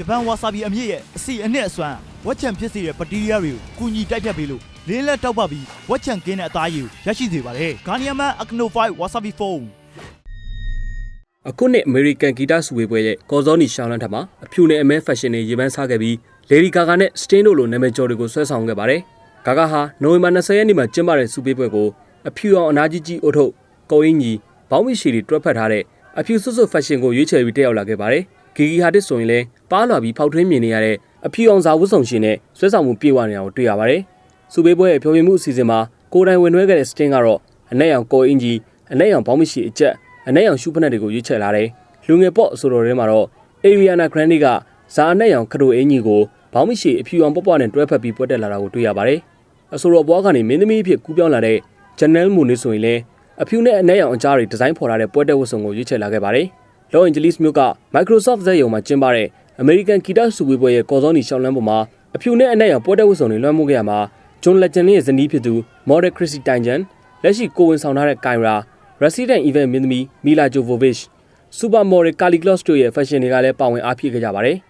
ဂျပန်ဝါဆာဘီအမြင့်ရဲ့အစီအနှစ်အစွမ်းဝက်ချန်ဖြစ်စေတဲ့ဘက်တီးရီးယားတွေကိုကူညီတိုက်ဖြတ်ပေးလို့လင်းလက်တောက်ပပြီးဝက်ချန်ကင်းတဲ့အသားရည်ကိုရရှိစေပါတယ်ဂါနီယမန်အကနို5ဝါဆာဘီဖုန်းအခုနှစ်အမေရိကန်ဂီတစုဝေးပွဲရဲ့ကော်ဇောနီရှောင်းလန်းထက်မှာအဖြူနဲ့အမဲဖက်ရှင်တွေရေပန်းစားခဲ့ပြီးလေဒီဂါဂါနဲ့စတင်းတို့လိုနာမည်ကျော်တွေကိုဆွဲဆောင်ခဲ့ပါတယ်။ဂါဂါဟာနိုဝင်ဘာ20ရက်နေ့မှာကျင်းပတဲ့စုပေးပွဲကိုအဖြူအောင်အနာကြီးကြီးအုတ်ထုတ်ကိုအင်းကြီးဘောင်းမီရှီတွေတွဲဖက်ထားတဲ့အဖြူဆွတ်ဆွတ်ဖက်ရှင်ကိုရွေးချယ်ပြီးတက်ရောက်လာခဲ့ပါတယ်။ ဂီဂီဟာတစ်ဆိုရင်လည်းပါလာပြီးဖောက်ထွင်းမြင်နေရတဲ့အဖြူအောင်စာဝတ်ဆောင်ရှင်နဲ့ဆွဲဆောင်မှုပြေဝနေတာကိုတွေ့ရပါတယ်။စုပေးပွဲရဲ့ဖြောပြမှုအစီအစဉ်မှာကိုယ်တိုင်ဝင်နှွှဲခဲ့တဲ့စတင်းကတော့အနက်ရောင်ကိုအင်းကြီးအနက်ရောင်ဘောင်းမီရှီအကျက်အနက်ရောင်ရှူးဖက်နက်တွေကိုရွေးချယ်လာတယ်။လူငယ်ပေါ့ဆိုတော်ထဲမှာတော့ Ariana Grande ကဇာအနက်ရောင်ခရိုအင်ကြီးကိုဘောင်းမရှိအဖြူအောင်ပွားပွားနဲ့တွဲဖက်ပြီးပွက်တက်လာတာကိုတွေ့ရပါတယ်။အဆိုတော်ဘွားကနေမင်းသမီးအဖြစ်ကူးပြောင်းလာတဲ့ Janelle Monáe ဆိုရင်လည်းအဖြူနဲ့အနက်ရောင်အကြားတွေဒီဇိုင်းဖော်ထားတဲ့ပွက်တက်ဝတ်စုံကိုရွေးချယ်လာခဲ့ပါတယ်။ Los Angeles မြို့က Microsoft ဇက်ရုံမှာကျင်းပတဲ့ American Guitar စုဝေးပွဲရဲ့ကော်စောနီရှောင်းလန်းပေါ်မှာအဖြူနဲ့အနက်ရောင်ပွက်တက်ဝတ်စုံတွေလွှမ်းမိုးခဲ့ရမှာ John Legend ရဲ့ဇနီးဖြစ်သူ Model Chrissy Teigen လက်ရှိကိုဝင်ဆောင်ထားတဲ့ Kyra Resident Evil မင်းသမီး Mila Jovovich Supermodel Kali Kloss တို့ရဲ့ fashion တွေကလည်းပါဝင်အားဖြည့်ခဲ့ကြပါတယ်။